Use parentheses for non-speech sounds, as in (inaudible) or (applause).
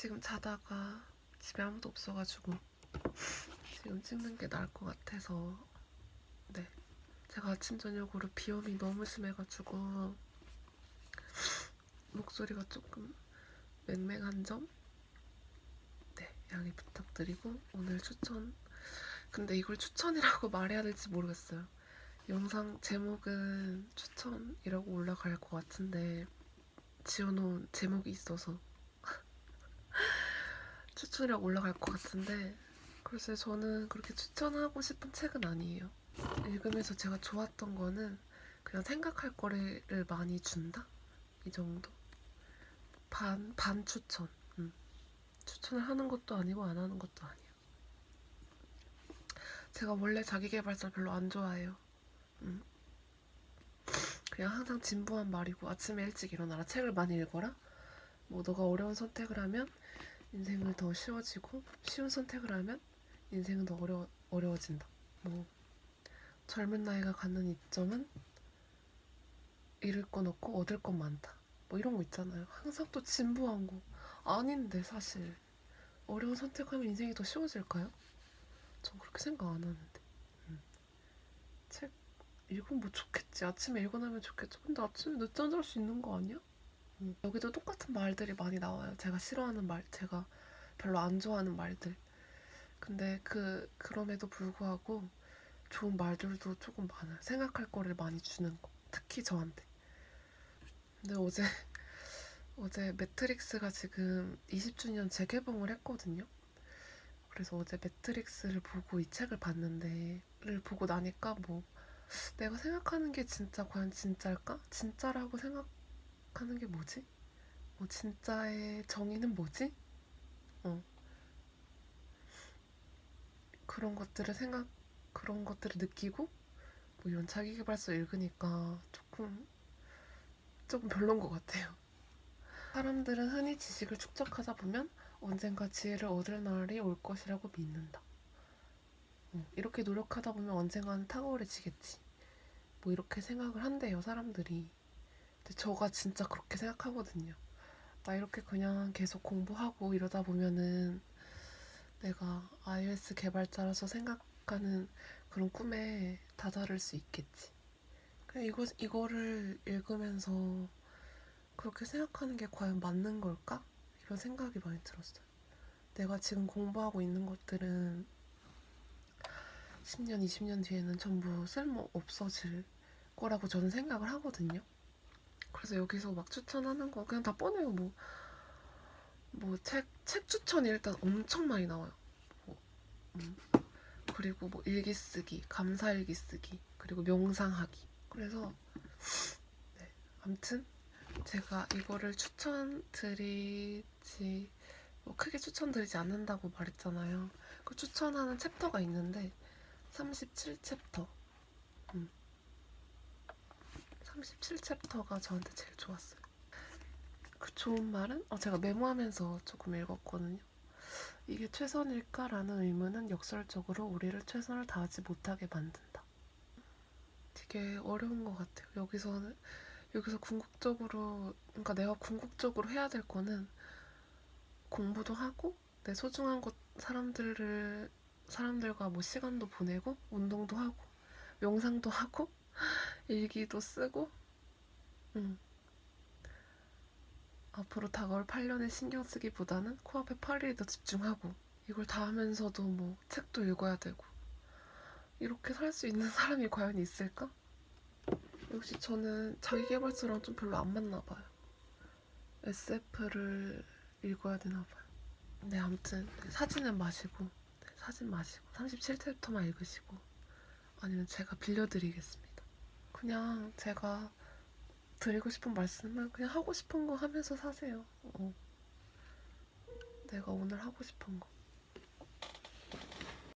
지금 자다가 집에 아무도 없어가지고 지금 찍는 게 나을 것 같아서. 네. 제가 아침 저녁으로 비염이 너무 심해가지고 목소리가 조금 맹맹한 점? 네, 양해 부탁드리고 오늘 추천. 근데 이걸 추천이라고 (laughs) 말해야 될지 모르겠어요. 영상 제목은 추천이라고 올라갈 것 같은데 지어놓은 제목이 있어서 추천이라고 올라갈 것 같은데 글쎄 저는 그렇게 추천하고 싶은 책은 아니에요. 읽으면서 제가 좋았던 거는 그냥 생각할 거리를 많이 준다? 이 정도? 반, 반 추천. 음. 추천을 하는 것도 아니고 안 하는 것도 아니에요. 제가 원래 자기계발서 별로 안 좋아해요. 음. 그냥 항상 진부한 말이고 아침에 일찍 일어나라 책을 많이 읽어라. 뭐 너가 어려운 선택을 하면 인생을 더 쉬워지고 쉬운 선택을 하면 인생은 더 어려 어려워진다. 뭐 젊은 나이가 갖는 이점은 잃을 건 없고 얻을 건 많다. 뭐 이런 거 있잖아요. 항상 또 진부한 거 아닌데 사실 어려운 선택하면 인생이 더 쉬워질까요? 전 그렇게 생각 안 하는데. 음. 책 읽으면 뭐 좋겠지. 아침에 읽어놓으면 좋겠죠. 근데 아침에 늦잠 잘 수 있는 거 아니야? 음. 여기도 똑같은 말들이 많이 나와요. 제가 싫어하는 말, 제가 별로 안 좋아하는 말들. 근데 그 그럼에도 불구하고 좋은 말들도 조금 많아요. 생각할 거를 많이 주는 거. 특히 저한테. 근데 어제 (laughs) 어제 매트릭스가 지금 20주년 재개봉을 했거든요. 그래서 어제 매트릭스를 보고 이 책을 봤는데, 를 보고 나니까 뭐, 내가 생각하는 게 진짜 과연 진짜일까? 진짜라고 생각 하는 게 뭐지? 뭐, 진짜의 정의는 뭐지? 어. 그런 것들을 생각, 그런 것들을 느끼고, 뭐 이런 자기계발서 읽으니까 조금, 조금 별론 것 같아요. 사람들은 흔히 지식을 축적하다 보면 언젠가 지혜를 얻을 날이 올 것이라고 믿는다. 어, 이렇게 노력하다 보면 언젠가는 탁월해지겠지. 뭐 이렇게 생각을 한대요, 사람들이. 근데 저가 진짜 그렇게 생각하거든요. 나 이렇게 그냥 계속 공부하고 이러다 보면은 내가 iOS 개발자라서 생각하는 그런 꿈에 다다를 수 있겠지. 이거, 이거를 읽으면서 그렇게 생각하는 게 과연 맞는 걸까? 이런 생각이 많이 들었어요. 내가 지금 공부하고 있는 것들은 10년, 20년 뒤에는 전부 쓸모 없어질 거라고 저는 생각을 하거든요. 그래서 여기서 막 추천하는 거 그냥 다 뻔해요. 뭐, 뭐 책, 책 추천이 일단 엄청 많이 나와요. 뭐, 음. 그리고 뭐 일기 쓰기, 감사 일기 쓰기, 그리고 명상하기. 그래서 네, 아무튼 제가 이거를 추천드리지 뭐 크게 추천드리지 않는다고 말했잖아요. 그 추천하는 챕터가 있는데 37챕터. 음. 37챕터가 저한테 제일 좋았어요. 그 좋은 말은 어, 제가 메모하면서 조금 읽었거든요. 이게 최선일까라는 의문은 역설적으로 우리를 최선을 다하지 못하게 만든다. 되게 어려운 것 같아요. 여기서는 여기서 궁극적으로 그러니까 내가 궁극적으로 해야 될 거는 공부도 하고 내 소중한 것 사람들을 사람들과 뭐 시간도 보내고 운동도 하고 명상도 하고 일기도 쓰고 음. 앞으로 다가올 8년에 신경 쓰기보다는 코앞에 8일에 더 집중하고 이걸 다 하면서도 뭐 책도 읽어야 되고 이렇게 살 수 있는 사람이 과연 있을까? 역시 저는 자기계발서랑 좀 별로 안 맞나 봐요. SF를 읽어야 되나 봐요. 네, 아무튼 사진은 마시고 네, 사진 마시고 37챕터만 읽으시고 아니면 제가 빌려드리겠습니다. 그냥 제가 드리고 싶은 말씀은 그냥 하고 싶은 거 하면서 사세요. 어. 내가 오늘 하고 싶은 거.